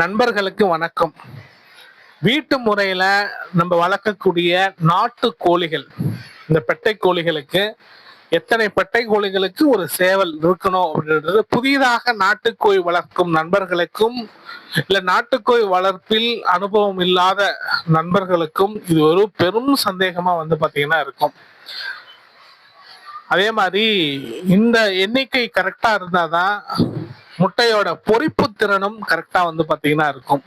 நண்பர்களுக்கு வணக்கம். வீட்டு முறையில நம்ம வளர்க்கக்கூடிய நாட்டு கோழிகள் இந்த பெட்டை கோழிகளுக்கு எத்தனை பெட்டை கோழிகளுக்கு ஒரு சேவல் இருக்கணும் அப்படின்றது புதிதாக நாட்டுக்கோழி வளர்க்கும் நண்பர்களுக்கும் இல்ல நாட்டுக்கோழி வளர்ப்பில் அனுபவம் இல்லாத நண்பர்களுக்கும் இது ஒரு பெரும் சந்தேகமா வந்து பாத்தீங்கன்னா இருக்கும். அதே மாதிரி இந்த எண்ணிக்கை கரெக்டா இருந்தாதான் முட்டையோட பொறிப்பு திறனும் கரெக்டா வந்து பாத்தீங்கன்னா இருக்கும்.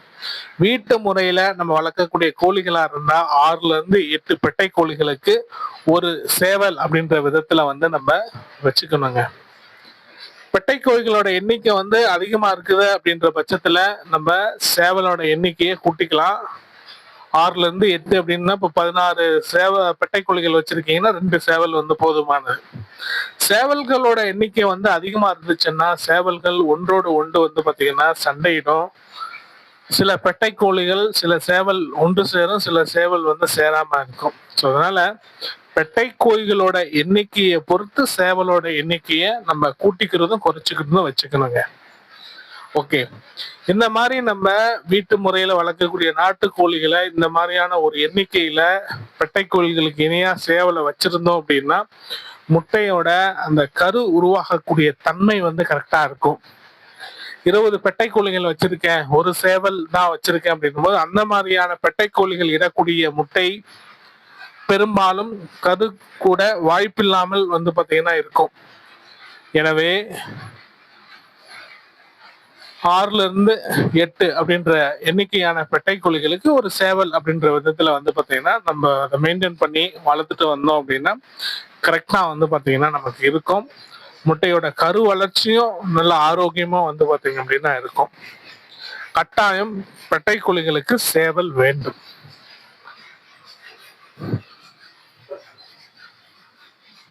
வீட்டு முறையில நம்ம வளர்க்கக்கூடிய கோழிகளா இருந்தா ஆறுல இருந்து எட்டு பெட்டை கோழிகளுக்கு ஒரு சேவல் அப்படின்ற விதத்துல வந்து நம்ம வச்சுக்கணுங்க. பெட்டை கோழிகளோட எண்ணிக்கை வந்து அதிகமா இருக்குது அப்படின்ற பட்சத்துல நம்ம சேவலோட எண்ணிக்கையை கூட்டிக்கலாம். ஆறுல இருந்து எட்டு அப்படின்னா இப்போ பதினாறு சேவ பெட்டை கோழிகள் வச்சிருக்கீங்கன்னா ரெண்டு சேவல் வந்து போதுமானது. சேவல்களோட எண்ணிக்கை வந்து அதிகமா இருந்துச்சுன்னா சேவல்கள் ஒன்றோடு ஒன்று வந்து பாத்தீங்கன்னா சண்டையிடும். சில பெட்டை கோழிகள் சில சேவல் ஒன்று சேரும் சில சேவல் வந்து சேராம இருக்கும். ஸோ அதனால பெட்டை கோழிகளோட எண்ணிக்கையை பொறுத்து சேவலோட எண்ணிக்கையை நம்ம கூட்டிக்கிறதும் குறைச்சிக்கிறதும் வச்சுக்கணுங்க. ஓகே. இந்த மாதிரி நம்ம வீட்டு முறையில வளர்க்கக்கூடிய நாட்டுக்கோழிகளை இந்த மாதிரியான ஒரு எண்ணிக்கையில பெட்டை கோழிகளுக்கு இணையா சேவலை வச்சிருந்தோம் அப்படின்னா முட்டையோட அந்த கரு உருவாகக்கூடிய தன்மை வந்து கரெக்டா இருக்கும். இருபது பெட்டை கோழிகள் வச்சிருக்கேன் ஒரு சேவல் தான் வச்சிருக்கேன் அப்படின்னும் போது அந்த மாதிரியான பெட்டை கோழிகள் இடக்கூடிய முட்டை பெரும்பாலும் கரு கூட வாய்ப்பில்லாமல் வந்து பார்த்தீங்கன்னா இருக்கும். எனவே ஆறுல இருந்து எட்டு அப்படின்ற எண்ணிக்கையான பெட்டை கோழிகளுக்கு ஒரு சேவல் அப்படின்ற விதத்துல வந்து பாத்தீங்கன்னா நம்ம அதை மெயின்டைன் பண்ணி வளர்த்துட்டு வந்தோம் அப்படின்னா கரெக்டா வந்து பாத்தீங்கன்னா நமக்கு இருக்கும். முட்டையோட கரு வளர்ச்சியும் நல்ல ஆரோக்கியமா வந்து பாத்தீங்க அப்படின்னா இருக்கும். கட்டாயம் பெட்டை கோழிகளுக்கு சேவல் வேண்டும்.